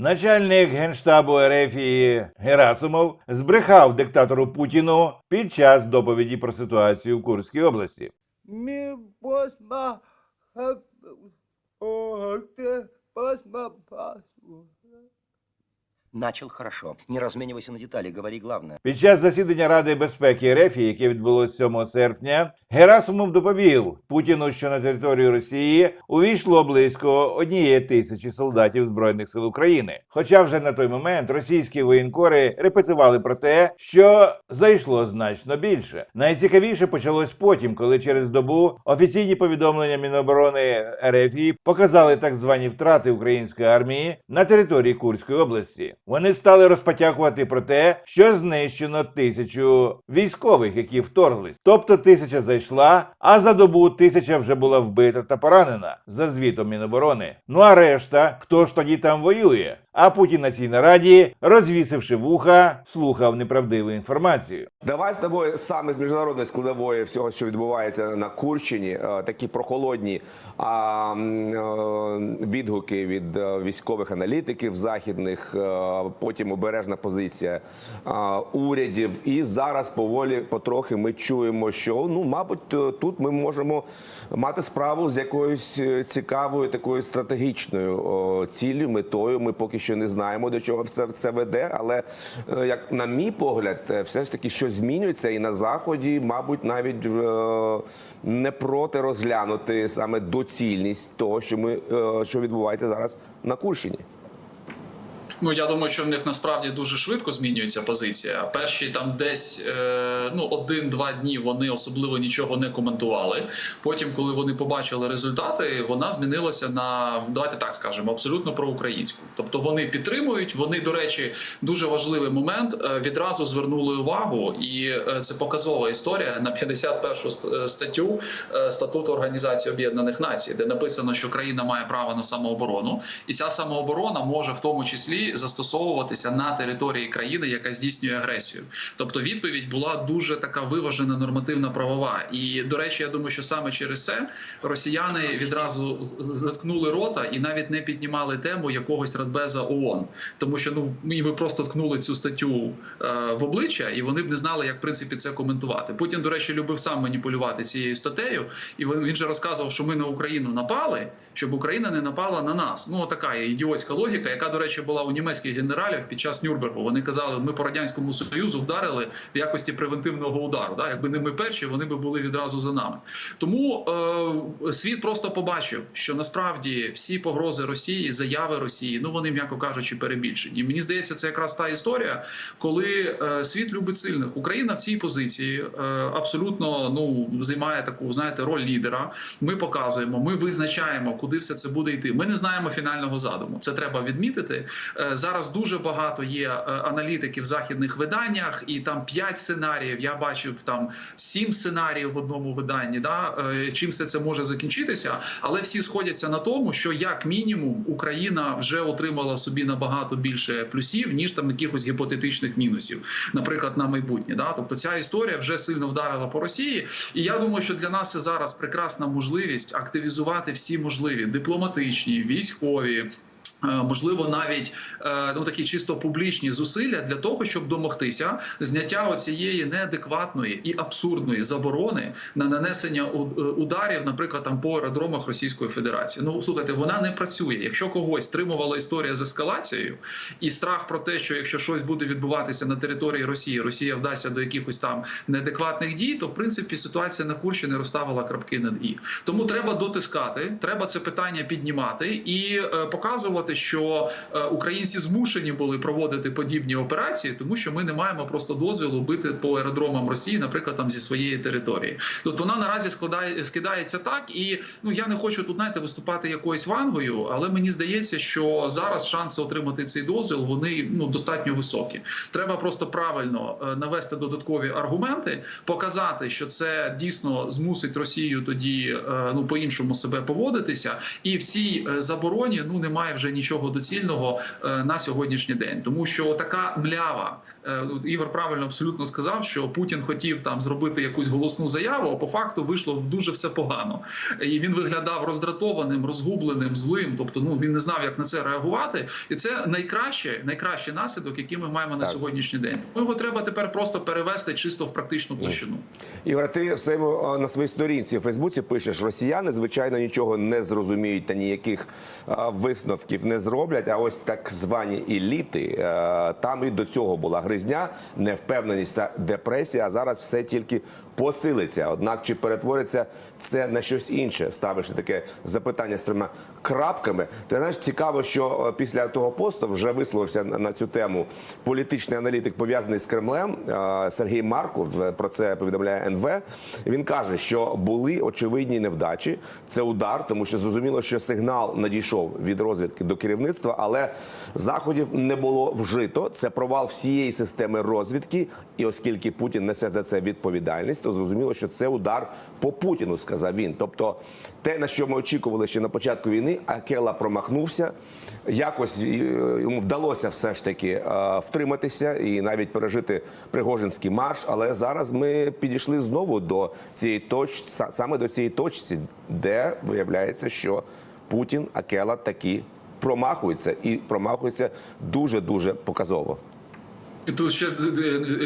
Начальник генштабу Ерефії Герасимов збрехав диктатору Путіну під час доповіді про ситуацію в Курській області. Ми посма. Начал хорошо. Не разменивайся на детали, говори главное. Під час засідання Ради безпеки Ерефії, яке відбулося 7 серпня, Герасимов доповів Путіну, що на територію Росії увійшло близько однієї тисячі солдатів збройних сил України. Хоча вже на той момент російські воєнкори репетували про те, що зайшло значно більше. Найцікавіше почалось потім, коли через добу офіційні повідомлення Міноборони Ерефії показали так звані втрати української армії на території Курської області. Вони стали розпотякувати про те, що знищено тисячу військових, які вторглись. Тобто тисяча зайшла, а за добу тисяча вже була вбита та поранена за звітом Міноборони. Ну а решта, хто ж тоді там воює? А Путін на цій нараді, розвісивши вуха, слухав неправдиву інформацію. Давай з тобою саме з міжнародної складової всього, що відбувається на Курщині, е, такі прохолодні а, е, відгуки від е, військових аналітиків західних, потім обережна позиція урядів. І зараз поволі потрохи ми чуємо, що ну, мабуть, тут ми можемо мати справу з якоюсь цікавою такою стратегічною ціллю, метою. Ми поки що не знаємо, до чого все це веде. Але е, як на мій погляд, е, все ж таки щось змінюється, і на заході, мабуть, навіть е, не проти розглянути саме доцільність того, що ми що відбувається зараз на Курщині. Ну я думаю, що в них насправді дуже швидко змінюється позиція. Перші там десь е, ну один-два дні вони особливо нічого не коментували. Потім, коли вони побачили результати, вона змінилася на давайте так скажемо, абсолютно проукраїнську. Тобто вони підтримують. Вони, до речі, дуже важливий момент е, відразу звернули увагу, і е, це показова історія на 51 ст- е, статтю статуту Організації Об'єднаних Націй, де написано, що країна має право на самооборону, і ця самооборона може в тому числі застосовуватися на території країни, яка здійснює агресію. Тобто відповідь була дуже така виважена нормативна правова. І до речі, я думаю, що саме через це росіяни відразу заткнули рота і навіть не піднімали тему якогось радбеза ООН, тому що ну ми просто ткнули цю статтю е, в обличчя, і вони б не знали, як в принципі це коментувати. Путін, до речі, любив сам маніпулювати цією статтею, і він, же розказував, що ми на Україну напали, щоб Україна не напала на нас. Ну така ідіотська логіка, яка, до речі, була у німецьких генералів під час Нюрнбергу. Вони казали, ми по радянському союзу вдарили в якості превентивного удару. Да? Якби не ми перші, вони би були відразу за нами. Тому е, світ просто побачив, що насправді всі погрози Росії, заяви Росії, ну вони, м'яко кажучи, перебільшені. Мені здається, це якраз та історія, коли е, світ любить сильних. Україна в цій позиції е, абсолютно ну займає таку, знаєте, роль лідера. Ми показуємо, ми визначаємо, куди все це буде йти. Ми не знаємо фінального задуму. Це треба відмітити. Зараз дуже багато є е, аналітиків в західних виданнях, і там п'ять сценаріїв. Я бачив там сім сценаріїв в одному виданні. Да? Е, Чим все це може закінчитися, але всі сходяться на тому, що як мінімум Україна вже отримала собі набагато більше плюсів, ніж там якихось гіпотетичних мінусів, наприклад, на майбутнє. Да? Тобто ця історія вже сильно вдарила по Росії, і я думаю, що для нас це зараз прекрасна можливість активізувати всі можливі дипломатичні, військові. Е, Можливо, навіть е, ну такі чисто публічні зусилля для того, щоб домогтися зняття оцієї неадекватної і абсурдної заборони на нанесення е, ударів, наприклад, там по аеродромах Російської Федерації. Ну слухайте, вона не працює. Якщо когось стримувала історія з ескалацією і страх про те, що якщо щось буде відбуватися на території Росії, Росія вдасться до якихось там неадекватних дій, то в принципі ситуація на Курщині розставила крапки над і. Тому треба дотискати, треба це питання піднімати і е, показувати, що е, українці змушені були проводити подібні операції, тому що ми не маємо просто дозволу бити по аеродромам Росії, наприклад, там зі своєї території. Тут вона наразі складає скидається так, і ну я не хочу тут знаєте, виступати якоюсь вангою, але мені здається, що зараз шанси отримати цей дозвіл вони ну достатньо високі. Треба просто правильно е, навести додаткові аргументи, показати, що це дійсно змусить Росію тоді е, ну по іншому себе поводитися, і в цій забороні ну немає вже нічого доцільного е, на сьогоднішній день, тому що така млява е, Ігор правильно абсолютно сказав, що Путін хотів там зробити якусь голосну заяву, а по факту вийшло дуже все погано, і він виглядав роздратованим, розгубленим, злим. Тобто, ну він не знав, як на це реагувати, і це найкраще, найкращий наслідок, який ми маємо на сьогоднішній день. Тому його треба тепер просто перевести чисто в практичну площину. Ігор, ти в своєму е, на своїй сторінці в Фейсбуці пишеш: Росіяни звичайно нічого не зрозуміють та ніяких висновків не зроблять. А ось так звані еліти е, там і до цього була гризня, невпевненість та депресія. А зараз все тільки посилиться. Однак чи перетвориться це на щось інше? Ставиш таке запитання з трьома крапками. Ти знаєш, цікаво, що е, після того посту вже висловився на цю тему політичний аналітик пов'язаний з Кремлем е, Сергій Марков. Про це повідомляє НВ. Він каже, що були очевидні невдачі. Це удар, тому що зрозуміло, що сигнал надійшов від розвідки до керівництва, але заходів не було вжито. Це провал всієї системи розвідки. І оскільки Путін несе за це відповідальність, то зрозуміло, що це удар по Путіну, сказав він. Тобто, те, на що ми очікували ще на початку війни, Акела промахнувся. Якось е, йому вдалося все ж таки е, втриматися і навіть пережити Пригожинський марш. Але зараз ми підійшли знову до цієї точки, саме до цієї точці, де виявляється, що Путін, Акела таки промахується і промахується дуже дуже показово. Тут ще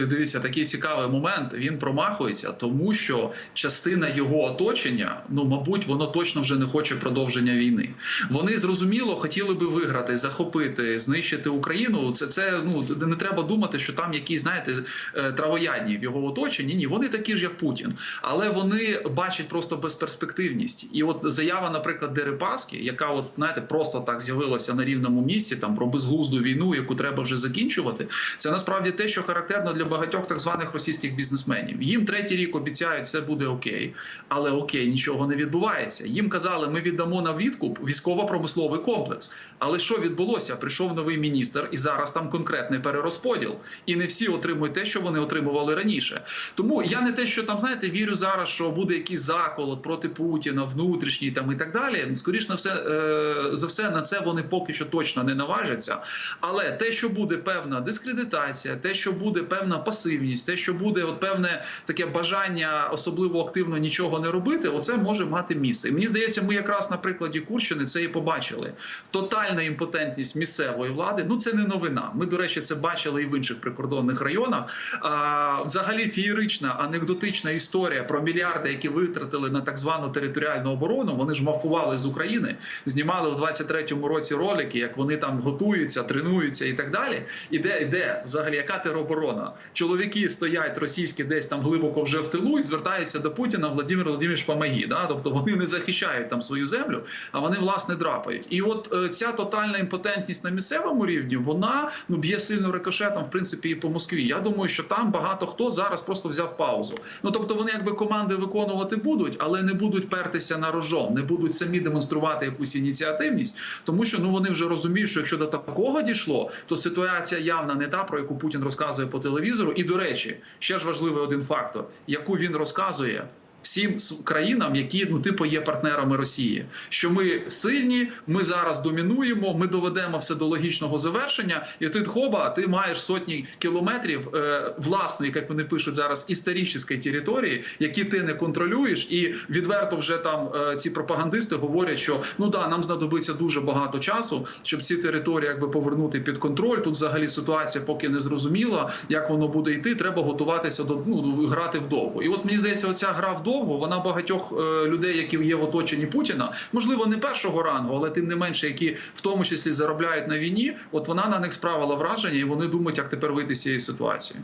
дивіться такий цікавий момент. Він промахується, тому що частина його оточення, ну мабуть, воно точно вже не хоче продовження війни. Вони зрозуміло хотіли би виграти, захопити, знищити Україну. Це це ну не треба думати, що там якісь знаєте е, травоядні в його оточенні. Ні, вони такі ж, як Путін, але вони бачать просто безперспективність. І от заява, наприклад, Дерипаски, яка от знаєте, просто так з'явилася на рівному місці, там про безглузду війну, яку треба вже закінчувати. Це насправді те, що характерно для багатьох так званих російських бізнесменів. Їм третій рік обіцяють, все буде окей, але окей, нічого не відбувається. Їм казали, ми віддамо на відкуп військово-промисловий комплекс. Але що відбулося? Прийшов новий міністр, і зараз там конкретний перерозподіл. І не всі отримують те, що вони отримували раніше. Тому я не те, що там знаєте, вірю зараз, що буде якийсь заколот проти Путіна, внутрішній там і так далі. Скоріше на все е, за все на це вони поки що точно не наважаться. Але те, що буде певна дискредитація, те, що буде певна пасивність, те, що буде от певне таке бажання особливо активно нічого не робити, оце може мати місце. І мені здається, ми якраз на прикладі Курщини це і побачили. Тотальна імпотентність місцевої влади. Ну це не новина. Ми, до речі, це бачили і в інших прикордонних районах. А, взагалі феєрична анекдотична історія про мільярди, які витратили на так звану територіальну оборону. Вони ж мафували з України, знімали в 23-му році ролики, як вони там готуються, тренуються і так далі. Іде іде взагалі яка тероборона? Чоловіки стоять російські десь там глибоко вже в тилу і звертаються до Путіна Владимир Володимирович помоги. Да? Тобто вони не захищають там свою землю, а вони власне драпають. І от е, ця тотальна імпотентність на місцевому рівні вона ну б'є сильно рикошетом, в принципі, і по Москві. Я думаю, що там багато хто зараз просто взяв паузу. Ну тобто вони якби команди виконувати будуть, але не будуть пертися на рожон, не будуть самі демонструвати якусь ініціативність, тому що ну вони вже розуміють, що якщо до такого дійшло, то ситуація явно не та про яку Путін розказує по телевізору. І до речі, ще ж важливий один фактор, яку він розказує. Всім країнам, які ну типу є партнерами Росії, що ми сильні, ми зараз домінуємо, ми доведемо все до логічного завершення, і ти хоба, ти маєш сотні кілометрів е, власної, як вони пишуть зараз, історичної території, які ти не контролюєш, і відверто вже там е, ці пропагандисти говорять, що ну да, нам знадобиться дуже багато часу, щоб ці території якби повернути під контроль. Тут взагалі ситуація поки не зрозуміла, як воно буде йти. Треба готуватися до ну грати вдовго. І от мені здається, оця гра вдовго вона багатьох е, людей, які є в оточенні Путіна, можливо, не першого рангу, але тим не менше, які в тому числі заробляють на війні. От вона на них справила враження, і вони думають, як тепер вийти з цієї ситуації.